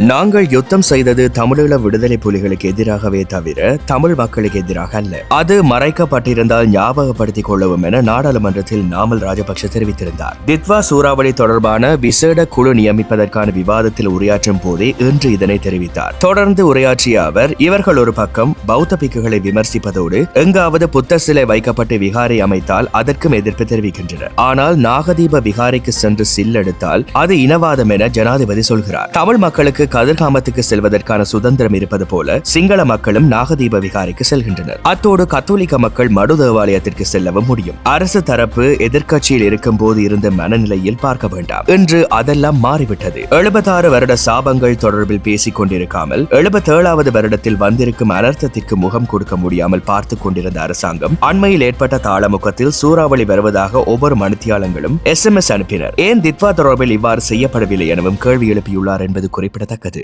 நாங்கள் யுத்தம் செய்தது தமிழீழ விடுதலை புலிகளுக்கு எதிராகவே தவிர தமிழ் மக்களுக்கு எதிராக அல்ல. அது மறைக்கப்பட்டிருந்தால் ஞாபகப்படுத்திக் கொள்ளவும் என நாடாளுமன்றத்தில் நாமல் ராஜபக்ஷ தெரிவித்திருந்தார். தித்வா சூறாவளி தொடர்பான விசேட குழு நியமிப்பதற்கான விவாதத்தில் உரையாற்றும் போதே இன்று இதனை தெரிவித்தார். தொடர்ந்து உரையாற்றிய அவர் இவர்கள் ஒரு பக்கம் பௌத்த பிக்குகளை விமர்சிப்பதோடு எங்காவது புத்த சிலை வைக்கப்பட்டு விகாரை அமைத்தால் அதற்கும் எதிர்ப்பு தெரிவிக்கின்றனர். ஆனால் நாகதீப விகாரைக்கு சென்று சில்லெடுத்தால் அது இனவாதம் என ஜனாதிபதி சொல்கிறார். தமிழ் மக்களுக்கு கதிர்காமத்துக்கு செல்வதற்கான சுதந்திரம் இருப்பது போல சிங்கள மக்களும் நாகதீப விகாரைக்கு செல்கின்றனர். அத்தோடு கத்தோலிக்க மக்கள் மடு தேவாலயத்திற்கு செல்லவும் முடியும். அரசு தரப்பு எதிர்க்கட்சியில் இருக்கும் போது இருந்த மனநிலையில் பார்க்க வேண்டாம். இன்று அதெல்லாம் மாறிவிட்டது. எழுபத்தாறு வருட சாபங்கள் தொடர்பில் பேசிக் கொண்டிருக்காமல் எழுபத்தேழாவது வருடத்தில் வந்திருக்கும் அனர்த்தத்திற்கு முகம் கொடுக்க முடியாமல் பார்த்துக் கொண்டிருந்த அரசாங்கம் அண்மையில் ஏற்பட்ட தாளமுகத்தில் சூறாவளி வருவதாக ஒவ்வொரு மனைத்தியாலங்களும் எஸ் எம் எஸ் அனுப்பினர். ஏன் தித்வா தொடர்பில் இவ்வாறு செய்யப்படவில்லை எனவும் கேள்வி எழுப்பியுள்ளார் என்பது குறிப்பிடத்தக்கது. Ataka'da